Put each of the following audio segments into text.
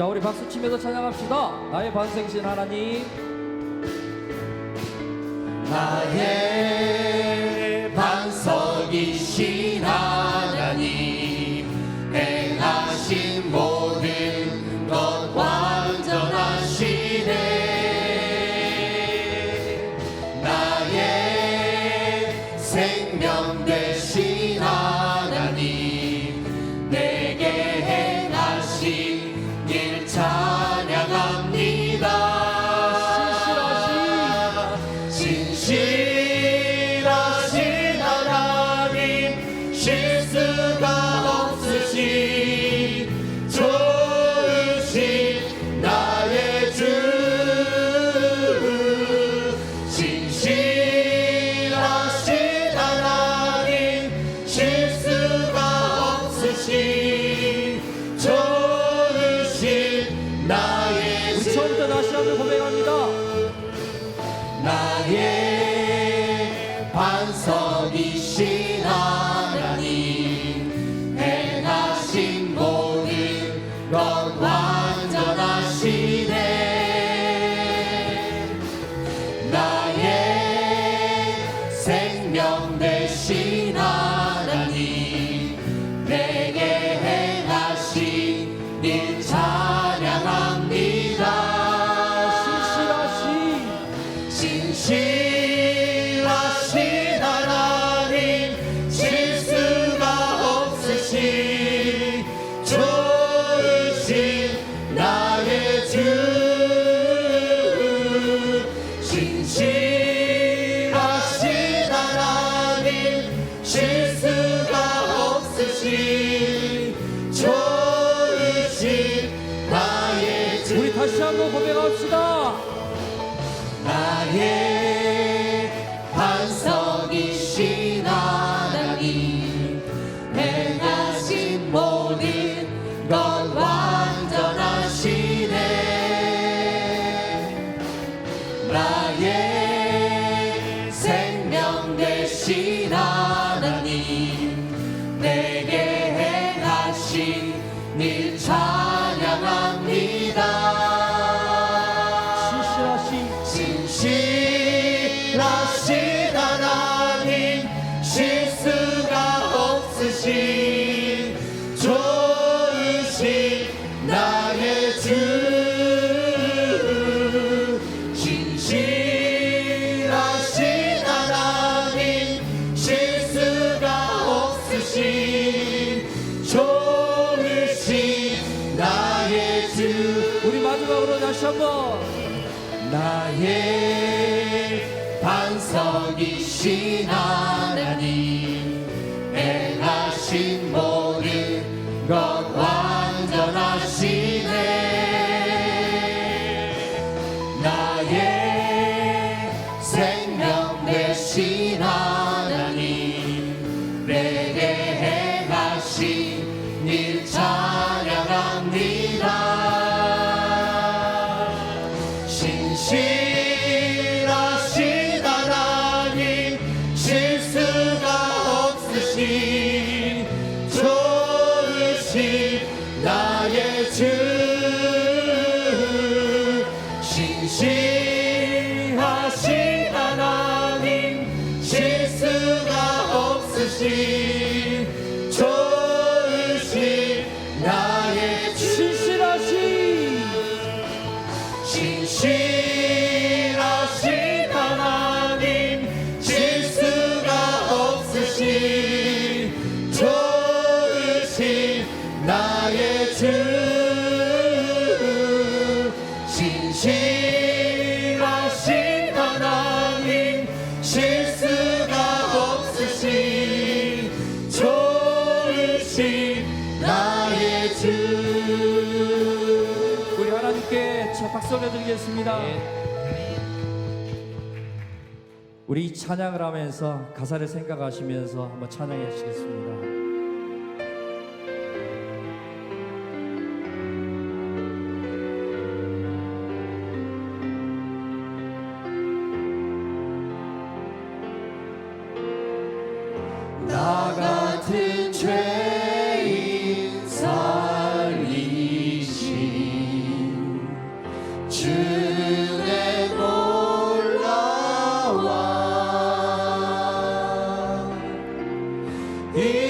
자 우리 박수 치면서 찬양합시다. 나의 반생신 하나님. 나의 반석이신 하나님 행하신 모든 것 완전하시네 나의 반석이시 She 반석이시나. 좋으신 나의 진실하신 진실하신 하나님 질수가 없으신 좋으신 나의 주. 진실 드리겠습니다. 예. 우리 찬양을 하면서 가사를 생각하시면서 한번 찬양해 주시겠습니다. He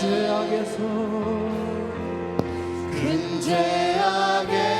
죄악에서. 큰 죄악에서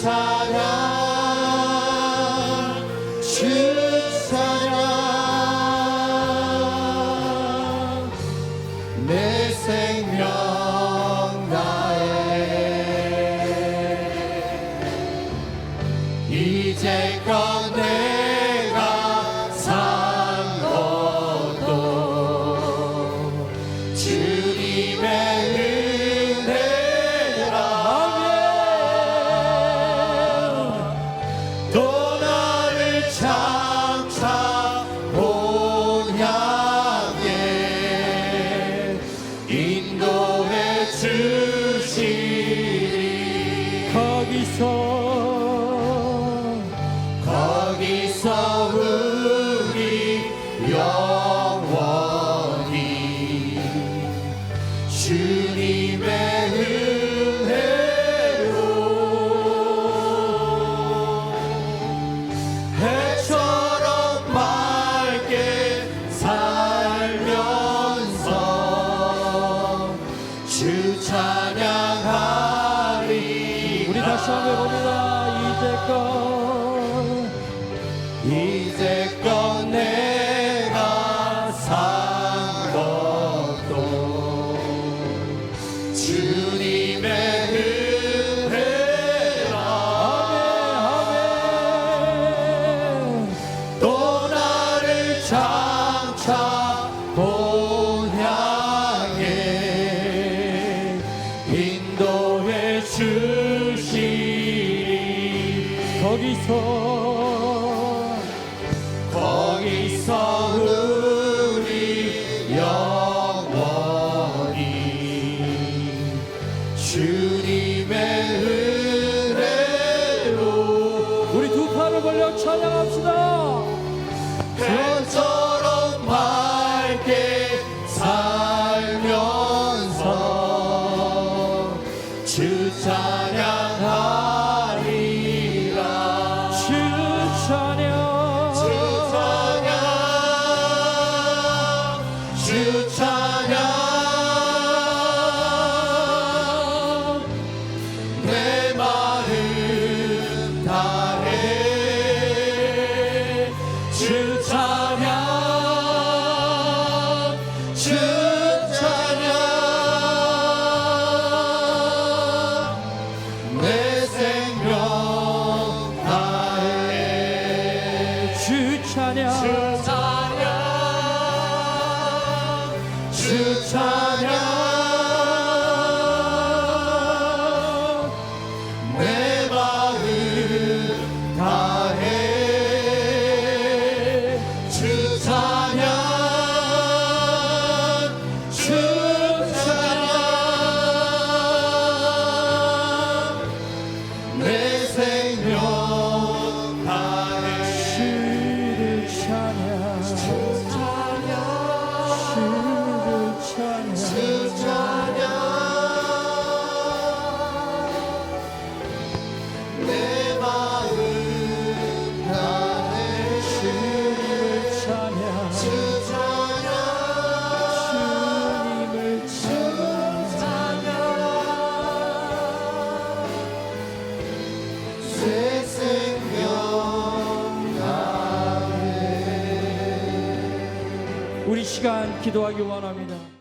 사랑. 주 찬양하리. 우리 다시 한번 해봅니다. 이제껏 control. to talk. 시간 기도하기 원합니다.